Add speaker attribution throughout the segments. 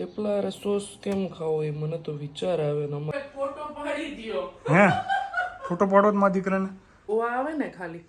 Speaker 1: થેપલા અરે સોસ કેમ ખાવો એ મને તો વિચાર આવે ને અમારે.
Speaker 2: ફોટો પાડી દ્યો.
Speaker 3: હે? ફોટો પાડો જ મારા દીકરાને?
Speaker 2: ઓ આવે ને ખાલી.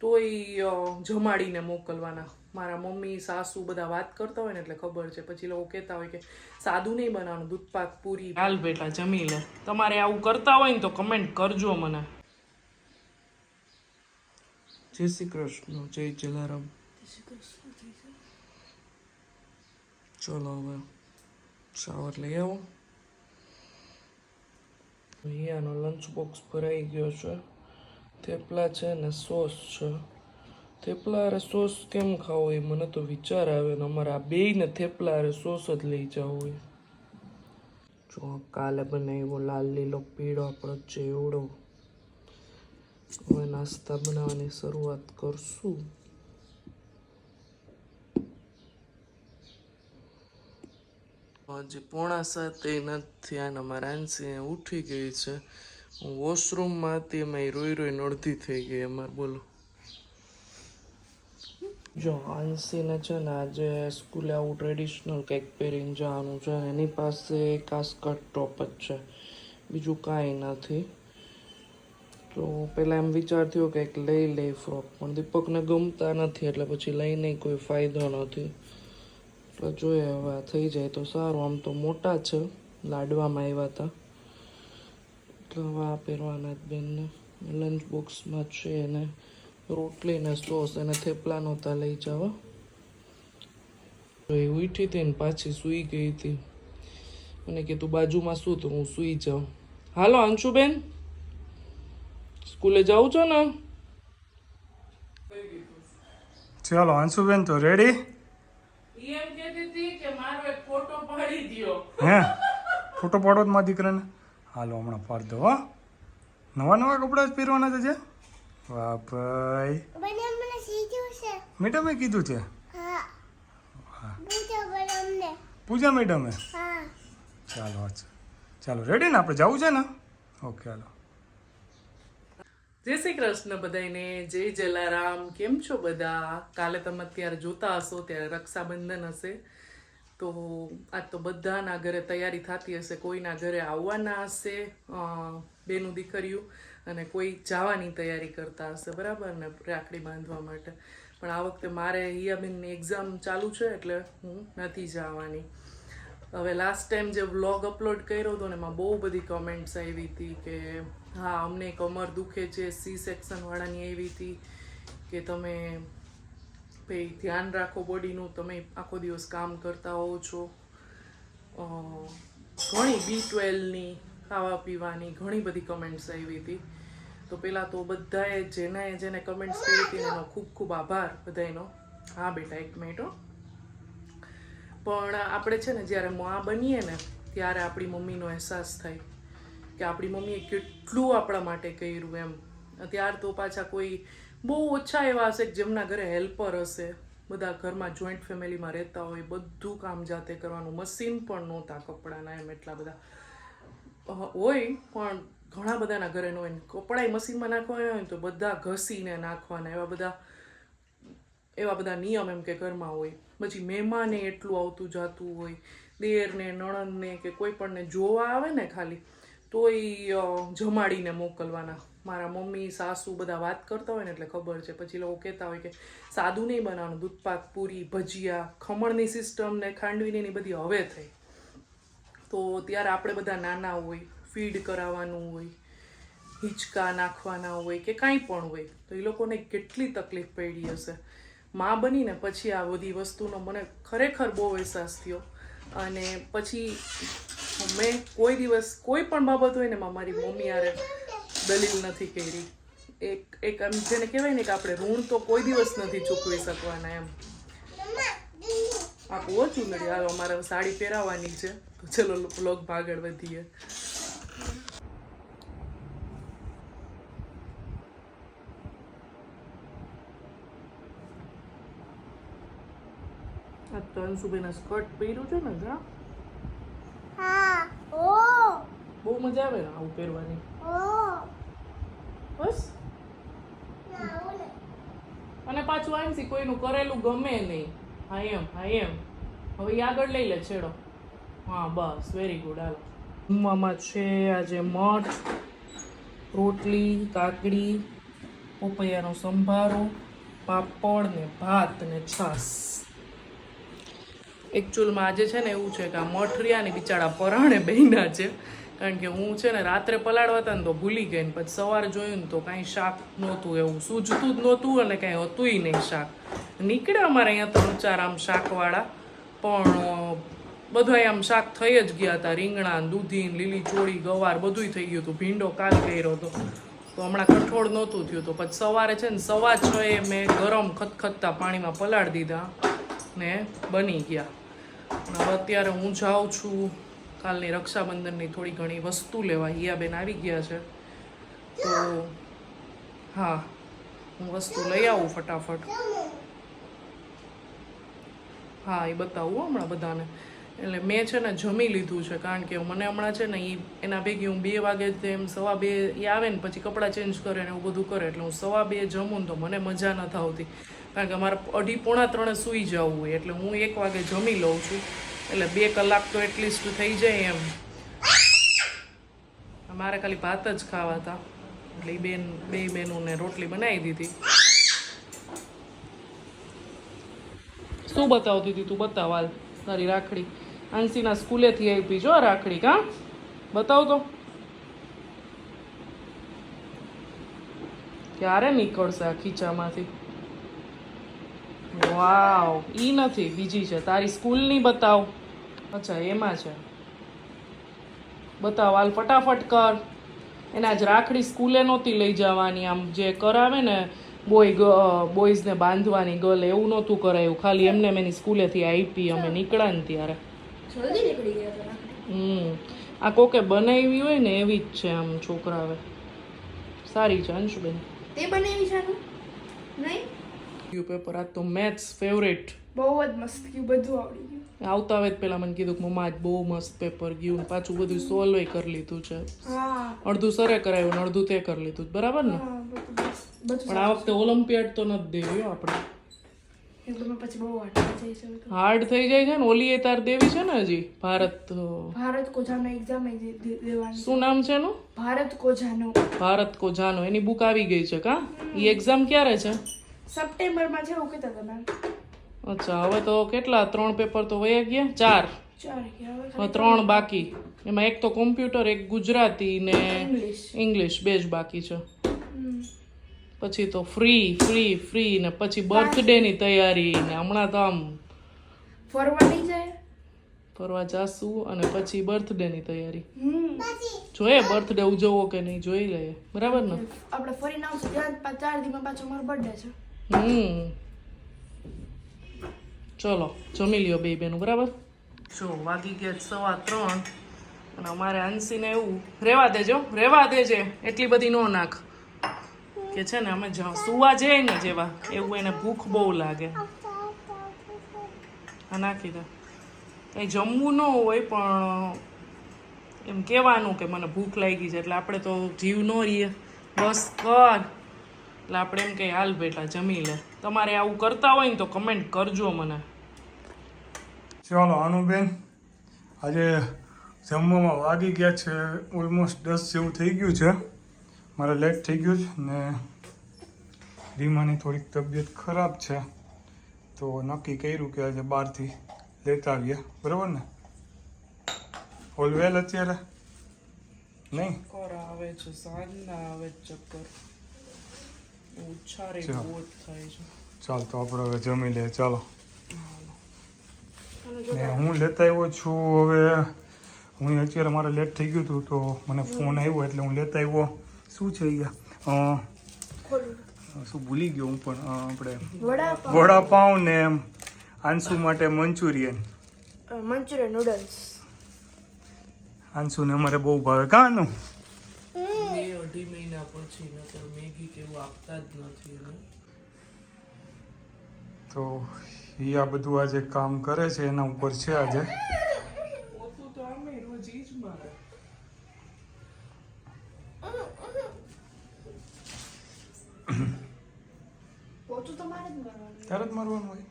Speaker 2: તો એ જમાડીને મોકલવાના. મારા મમ્મી સાસુ બધા વાત કરતા હોય ને એટલે ખબર છે. પછી લોકો કહેતા હોય કે સાદું નહીં બનાવવાનું દૂધપાક પૂરી. હાલ બેટા જમી લે. તમારે આવું કરતા હોય ને તો કમેન્ટ કરજો મને.
Speaker 1: જય શ્રી કૃષ્ણ જય જલારામ. ચલો હવે. શાવર લઈ આવો અહીંયાનો લંચ બોક્સ ભરાઈ ગયો છે. થેપલા છે ને સોસ છે. થેપલા અરે સોસ કેમ ખાવો એ મને તો વિચાર આવે ને અમારે આ બેયને થેપલા અરે સોસ જ લઈ જવું હોય. જો કાલે બનાવ્યો લાલ લીલો પીળો આપણો ચેવડો. હવે નાસ્તા બનાવવાની શરૂઆત કરશું. હજી પોણા સાતે નથી અને મારા આંસી ઉઠી ગઈ છે. હું વોશરૂમમાં હતી, એમાં રોઈ રોઈ અડધી થઈ ગઈ અમારે બોલો. જો, આંસીને છે ને આજે સ્કૂલે આવું ટ્રેડિશનલ કંઈક પહેરીને જવાનું છે, એની પાસે સ્કર્ટ ટોપ જ છે. બીજું કાંઈ નથી. તો પહેલાં એમ વિચાર થયો કે લઈ લે ફ્રોક પણ. દીપકને ગમતા નથી, એટલે પછી લઈને કોઈ ફાયદો નથી. એટલે જોઈએ હવે આ થઈ જાય તો સારું. આમ તો મોટા છે. લાડવામાં આવ્યા હતા એટલે હવે આ પહેરવાના બેનને. લંચ બોક્સમાં છે એને. રોટલી ને સોસ અને થેપલા નહોતા લઈ જવા. તો એ ઉઠી હતી ને પાછી સૂઈ ગઈ હતી. મને કીધું બાજુમાં શું તો હું સૂઈ જાઉં. હાલો, અંશુબેન. સ્કૂલે જાઉં છો ને?
Speaker 3: ચાલો, અંશુબેન, તો રેડી
Speaker 2: એમ કહેતી હતી કે મારો એક ફોટો પાડી દ્યો.
Speaker 3: હે? ફોટો પાડો જ મારા દીકરાને? હાલો હમણાં પાડ દો હો. નવા નવા કપડાં જ પહેરવાના છે વાહ ભાઈ મેડમે કીધું છે?
Speaker 4: પૂજા
Speaker 3: મેડમે? ચાલો ચાલો રેડી ને? આપણે જવું છે ને? ઓકે હાલો.
Speaker 2: જય શ્રી કૃષ્ણ બધાને જય જલારામ. કેમ છો બધા? કાલે તમે અત્યારે જોતા હશો, ત્યારે રક્ષાબંધન હશે. તો આજ તો બધાના ઘરે તૈયારી થતી હશે. કોઈના ઘરે આવવાના હશે બેનું દીકરીયું, અને કોઈ જવાની તૈયારી કરતા હશે, બરાબર ને, રાખડી બાંધવા માટે. પણ આ વખતે મારે હિયાબેનની એક્ઝામ ચાલુ છે, એટલે હું નથી જવાની. હવે લાસ્ટ ટાઈમ જે વ્લોગ અપલોડ કર્યો હતો ને, એમાં બહુ બધી કમેન્ટ્સ આવી હતી કે હા, અમને કમર દુખે છે સી સેક્શન વાળાની આવી હતી કે તમે ભાઈ ધ્યાન રાખો બોડીનું, તમે આખો દિવસ કામ કરતા હોવ છો. ઘણી બી ટ્વેલ્વની ખાવા પીવાની ઘણી બધી કમેન્ટ્સ આવી હતી. તો પહેલાં તો બધાએ જેને જેને કમેન્ટ્સ કરી હતી એનો ખૂબ ખૂબ આભાર બધાનો હા બેટા, એક મિનિટ હો. પણ આપણે છે ને જ્યારે મા બનીએ ને, ત્યારે આપણી મમ્મીનો અહેસાસ થાય. કે આપણી મમ્મીએ કેટલું આપણા માટે કર્યું એમ. ત્યાર તો પાછા કોઈ બહુ ઓછા એવા હશે કે જેમના ઘરે હેલ્પર હશે. બધા ઘરમાં જોઈન્ટ ફેમિલીમાં રહેતા હોય, બધું કામ જાતે કરવાનું. મશીન પણ નહોતા કપડાના એમ એટલા બધા. હોય, પણ ઘણા બધાના ઘરે ન હોય. કપડાય મશીનમાં નાખવાના હોય તો બધા ઘસીને નાખવાના, એવા બધા એવા બધા નિયમ એમ કે ઘરમાં હોય. પછી મહેમાને એટલું આવતું જાતું હોય. દેરને, નણંદને કે કોઈ પણને જોવા આવે ને ખાલી તોય જમાડીને મોકલવાના. મારા મમ્મી, સાસુ બધા વાત કરતા હોય ને એટલે ખબર છે. પછી લોકો કહેતા હોય કે સાદું નહીં બનાવવાનું. દૂધપાક, પૂરી, ભજીયા, ખમણની સિસ્ટમ ને ખાંડવીની એની બધી હવે થઈ. તો ત્યારે આપણે બધા નાના હોય ફીડ કરાવવાનું હોય, હિંચકા નાખવાના હોય કે કાંઈ પણ હોય, તો એ લોકોને કેટલી તકલીફ પડી હશે. મા બનીને પછી આ બધી વસ્તુનો મને ખરેખર બહુ અહેસાસ થયો. અને પછી મેં કોઈ દિવસ કોઈ પણ બાબત હોય ને મારી મમ્મી યારે દલીલ નથી કરી. એક એક આમ જેને કહેવાય ને કે આપણે ઋણ તો કોઈ દિવસ નથી ચૂકવી શકવાના એમ. આખું ઓછું નડી હાલો, અમારે સાડી પહેરાવવાની છે. તો ચલો બ્લોગ આગળ વધીએ. આ તો અંશુબેના સ્કર્ટ પહેર્યું છે ને, જા
Speaker 4: હા ઓ
Speaker 2: બહુ મજા આવે ને આવું પહેરવાની બસ? અને પાછું આમ સી કોઈનું કરેલું ગમે નહીં. હા એમ હા એમ. હવે આગળ લઈ લે છેડો. હા, બસ વેરી ગુડ હાલો. જમવામાં છે આજે મઠ, રોટલી, કાકડી, પપૈયાનો સંભારો, પાપડ ને ભાત ને છાસ. એકચ્યુઅલમાં આજે છે ને એવું છે કે આ મઠ રહ્યા ને બિચારા પરાણે બહેના છે. કારણ કે હું છે ને રાત્રે પલાળવા હતા ને તો ભૂલી ગઈ ને પછી સવારે જોયું ને તો કાંઈ શાક નહોતું એવું. સૂજતું જ નહોતું અને કાંઈ હતુંય નહીં શાક. નીકળ્યા અમારે અહીંયા ત્રણ ચાર આમ શાકવાળા. પણ બધા આમ શાક થઈ જ ગયા હતા. રીંગણા દૂધીન દૂધી લીલી ચોળી, ગવાર બધુંય થઈ ગયું હતું. ભીંડો કાલ કર્યો હતો. તો હમણાં કઠોળ નહોતું થયું. તો પછી સવારે છે ને સવા છ એ મેં ગરમ ખતખતતા પાણીમાં પલાળી દીધા ને બની ગયા. અત્યારે હું જાઉં છું. કાલની રક્ષાબંધનની થોડી ઘણી વસ્તુ લેવા હિયાબેન આવી ગયા છે. તો હા, હું વસ્તુ લઈ આવું ફટાફટ. હા, એ બતાવું હમણાં બધાને. એટલે મેં છે ને જમી લીધું છે, કારણ કે મને હમણાં છે ને એ એના ભેગી હું બે વાગે એમ સવા બે એ આવે ને પછી કપડાં ચેન્જ કરે ને એવું બધું કરે, એટલે હું સવા બે જમું ને તો મને મજા નથી આવતી. કારણ કે મારે અઢી પોણા ત્રણે સૂઈ જવું હોય, એટલે હું એક વાગે જમી લઉં છું. એટલે બે કલાક તો એટલીસ્ટ થઈ જાય એમ. મારે ખાલી ભાત જ ખાવા હતા. એટલે એ બેન, બે બહેનોને રોટલી બનાવી દીધી. શું બતાવતી હતી તું? બતાવ હાલ, તારી રાખડી. આંસીના સ્કૂલેથી આવી જો રાખડી, કા? બતાવ તો. ક્યારે નીકળશે આ ખીચામાંથી? વાવ ઈ નથી બીજી છે. તારી સ્કૂલની બતાવ. અચ્છા એમાં છે. બતાવ હાલ ફટાફટ કર. એને આજ રાખડી સ્કૂલે નહોતી લઈ જવાની. આમ જે કરાવે ને બોય બોયઝને બાંધવાની ગર્લ એવું નહોતું કરાયું. ખાલી એમને એની સ્કૂલેથી આપી અમે નીકળ્યા ને ત્યારે. હમ. આ કોકે બનાવી હોય ને એવી જ છે આમ છોકરાવે. સારી છે અંશુબેન.
Speaker 4: તે બનાવી છે નહીં?
Speaker 2: ક્યુ પેપર આ તો મેથ્સ ફેવરેટ
Speaker 4: બહુ જ મસ્ત ગયું બધું આવડી ગયું.
Speaker 2: આવતા આવે પહેલા મને કીધું કે મમ્મા આજ બહુ મસ્ત પેપર ગયું પાછું બધું સોલ્વ કરી લીધું છે. અડધું સરે કરાયું ને અડધું તે કરી લીધું બરાબર ને? પણ આ વખતે ઓલિમ્પિયાડ તો નથી દેવી આપણે. હાર્ડ થઈ જાય છે ને? ઓલી એ તાર દેવી છે ને હજી? ભારત
Speaker 4: ભારત કોજાનો એક્ઝામ દેવાની.
Speaker 2: શું નામ છે એનું?
Speaker 4: ભારત કોજાનો
Speaker 2: ભારત કોજાનો એની બુક આવી ગઈ છે કા? એ એક્ઝામ ક્યારે છે?
Speaker 4: સપ્ટેમ્બરમાં છે એવું કહેતા હતા મેમ
Speaker 2: અચ્છા હવે તો કેટલા? ત્રણ પેપર તો વયા ગયા? ચાર.
Speaker 4: ચાર
Speaker 2: ત્રણ બાકી. એમાં એક તો કોમ્પ્યુટર એક ગુજરાતી ને
Speaker 4: ઇંગ્લિશ
Speaker 2: બે જ બાકી છે. પછી તો ફ્રી ફ્રી ફ્રી ને પછી બર્થડે ની તૈયારી ને હમણાં તો આમ
Speaker 4: ફરવા નહીં જાય?
Speaker 2: ફરવા જાશું અને પછી બર્થડે ની તૈયારી. જોઈએ બર્થડે ઉજવવો કે નહીં જોઈ લઈએ. બરાબર ને?
Speaker 4: આપણે ત્યાં પા- ચાર દિવસમાં પાછો મારો બર્થડે છે.
Speaker 2: હમ. ચલો, જમી લ્યો બે બેનું, બરાબર? જો, વાગી ગયા સવા ત્રણ અને અમારે અંશીને એવું રેવા દેજો રેવા દેજે, એટલી બધી નો નાખ. કે છે ને, અમે જાઉં. સુવા જઈએ ને જેવા, એવું એને ભૂખ બહુ લાગે. હા નાખી દે. કંઈ જમવું ન હોય, પણ એમ કહેવાનું કે મને ભૂખ લાગી છે, એટલે આપણે તો જીવ ન રહીએ. બસ કર. એટલે આપણે એમ કંઈ હાલ બેટા જમી લે. તમારે આવું કરતા હોય ને તો કમેન્ટ કરજો મને.
Speaker 3: ચાલો અનુબેન આજે જમવામાં વાગી ગયા છે ઓલમોસ્ટ દસ જેવું થઈ ગયું છે. મારે લેટ થઈ ગયું છે ને રીમાની થોડીક તબિયત ખરાબ છે. તો નક્કી કર્યું કે આજે બહારથી લેતા આવીએ. બરાબર ને? ઓલવેલ અત્યારે? નહીં?
Speaker 2: આવે છે સાંજના આવે ચક્કર. ઉછારે
Speaker 3: ચાલો.
Speaker 2: બહુ જ થાય છે.
Speaker 3: ચાલ તો આપણે હવે જમી લઈએ ચાલો. ને હું લેતા આવ્યો છું હવે હું અત્યારે મારે લેટ થઈ ગયું હતું તો મને ફોન આવ્યો એટલે હું લેતા આવ્યો. શું છે અહીંયા? શું ભૂલી ગયો હું પણ આપણે વડાપાઉં ને એમ. આંસુ માટે મંચુરિયન.
Speaker 4: મંચુરિયન નૂડલ્સ
Speaker 3: આંસુને અમારે બહુ ભાવે. કાનું
Speaker 2: અઢી મહિના પછી નકર મેગી કેવું આપતા જ નથી એને.
Speaker 3: તો એ આ બધું આજે કામ કરે છે એના ઉપર છે આજે.
Speaker 2: ઓછું તો અમે રોજ ઈ જ મારે.
Speaker 4: તરત તો મારવાનું.
Speaker 3: હોય.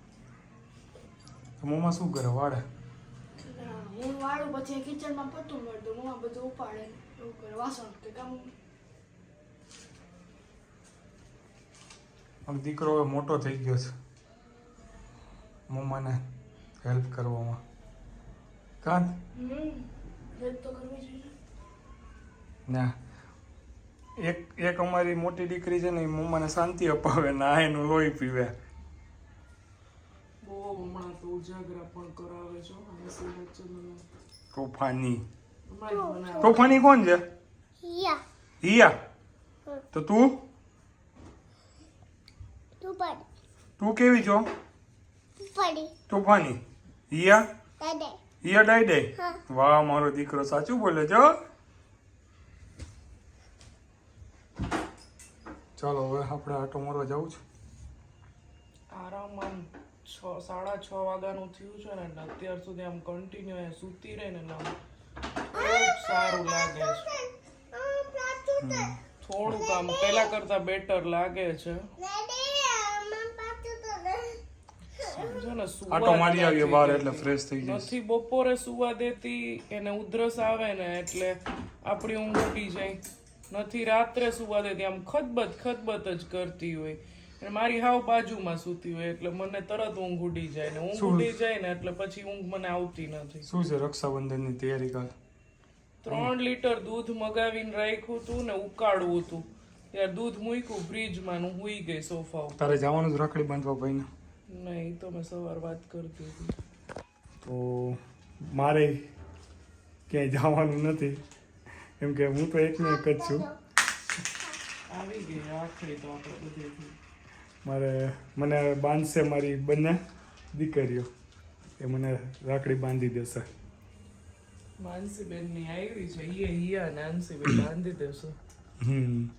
Speaker 3: તો મમ્મા શું કરે વાડે
Speaker 4: હું વાળું પછી કિચનમાં પતું મારી દઉં મમ્મા બધું ઉપાડે એવું કરે વાસણ કે કામ
Speaker 3: આમ દીકરો હવે મોટો થઈ ગયો છે. મમ્માને હેલ્પ કરવામાં. કાં
Speaker 4: હમ હેલ્પ તો કરવી જોઈએ.
Speaker 3: ના. એક એક અમારી મોટી દીકરી છે ને એ મમ્માને શાંતિ અપાવે ના એનું લોહી પીવે.
Speaker 5: પણ
Speaker 3: તોફાની. તોફાની કોણ છે?
Speaker 1: હિયા.
Speaker 3: તો તું?
Speaker 1: તું
Speaker 3: તું કેવી છો?
Speaker 1: પડી
Speaker 3: તોફાની. હિયા?
Speaker 1: દાદા
Speaker 3: હિયા ડાઈ વાહ મારો દીકરો સાચું બોલે છો ચાલો હવે આપણે આટો મારવા જવું છે.
Speaker 2: આરામ આમ છ સાડા છ વાગ્યાનું થયું છે ને એટલે અત્યાર સુધી આમ કન્ટિન્યુ એ સૂતી રહે ને એટલે સારું લાગે છે. થોડુંક આમ પહેલા કરતા બેટર લાગે છે. ને સુવા
Speaker 3: આટો મારી
Speaker 2: આવ્યો
Speaker 3: બહાર. એટલે ફ્રેશ થઈ જાય
Speaker 2: નથી બપોરે સુવા દેતી એને ઉધરસ આવે ને એટલે આપણી ઊંઘ ઉડી જાય. નથી રાત્રે સુવા દેતી આમ ખતબત ખતબત જ કરતી હોય. અને મારી હાવ બાજુમાં સૂતી હોય એટલે મને તરત ઊંઘ ઉડી જાય ને. ઊંઘ? ઉડી જાય ને એટલે પછી ઊંઘ મને આવતી નથી.
Speaker 3: શું છે રક્ષાબંધનની તૈયારી કર
Speaker 2: ત્રણ લીટર દૂધ મગાવીને રાખ્યું હતું ને ઉકાળવું હતું ત્યારે દૂધ મૂક્યું ફ્રીજમાં ને હું હુઈ ગઈ સોફા
Speaker 3: તારે જવાનું જ રાખડી બાંધવા ભાઈને.
Speaker 2: નહીં તો મેં સવાર વાત કરતી હતી.
Speaker 3: તો મારે ક્યાંય જવાનું નથી. કેમ કે હું તો એકને એક જ છું.
Speaker 2: આવી ગઈ રાખડી તો આપણે બધેથી.
Speaker 3: મારે મને બાંધશે મારી બંને દીકરીઓ. એ મને રાખડી બાંધી દેશે.
Speaker 2: માનસીબેનની આવી છે. ઈએ હિયા ને આંસીબેન બાંધી દેશે.
Speaker 3: હમ.